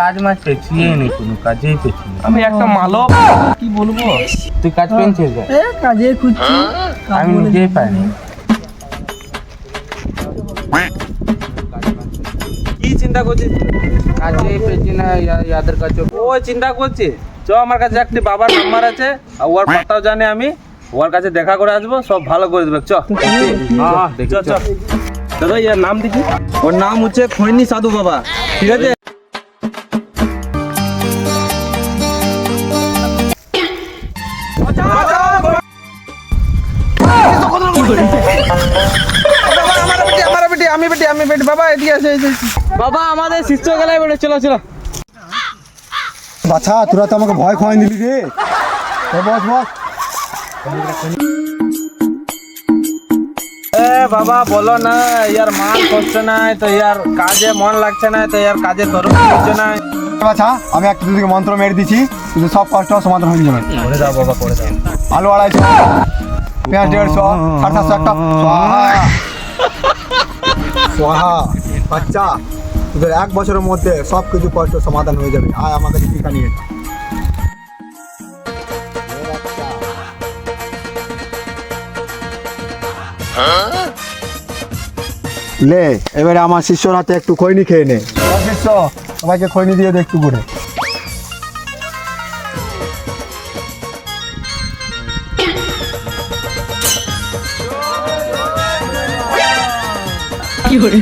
কাজ মাছ পেছিয়ে নেই কোনো কাজেই পেছি আমি একটা মালো কি বলব? তুই কাজ পেয়েছিস এ কাজে খুঁজছি। আমি নিজেই দিচ্ছি। পাই না। কি চিন্তা করছিস? কাজেই পেছি না ইয়াদের কাছে। ওই চিন্তা করছি চ আমার কাছে একটি বাবার নাম্বার আছে আর ওর পাতাও জানে আমি। ওর কাছে দেখা করে আসব সব ভালো করে দেবে। চ। হ্যাঁ, চ। চ। দাদা ইয়ার নাম দেখি? ওর নাম হচ্ছে খৈনি সাধু বাবা। ঠিক আছে? আমি বেটি আমি বেটি বাবা এদিকে আসে বাবা আমাদের শিষ্য গেলে বেটে চলো চলো। বাছা তোরা তো আমাকে ভয় খাওয়াই দিলি রে। এ বস বস। এ বাবা বলো না ইয়ার মান করছে না তো ইয়ার কাজে মন লাগছে না তো ইয়ার কাজে তরফ করছে না বাছা আমি একটা দুদিকে মন্ত্র মেরে দিচ্ছি কিন্তু সব কষ্ট সমাধান হয়ে যাবে। করে দাও বাবা করে দাও আলু আড়াইশো পেঁয়াজ দেড়শো সাড়ে সাতশো একটা। সোহা বাচ্চা তোদের এক বছরের মধ্যে সব কিছু কষ্ট সমাধান হয়ে যাবে। আয় আমার কাছে টিকা নিয়ে লে এবারে আমার শিষ্যর হাতে একটু খৈনি খেয়ে নে। শিষ্য সবাইকে খৈনি দিয়ে দে একটু করে কি করে?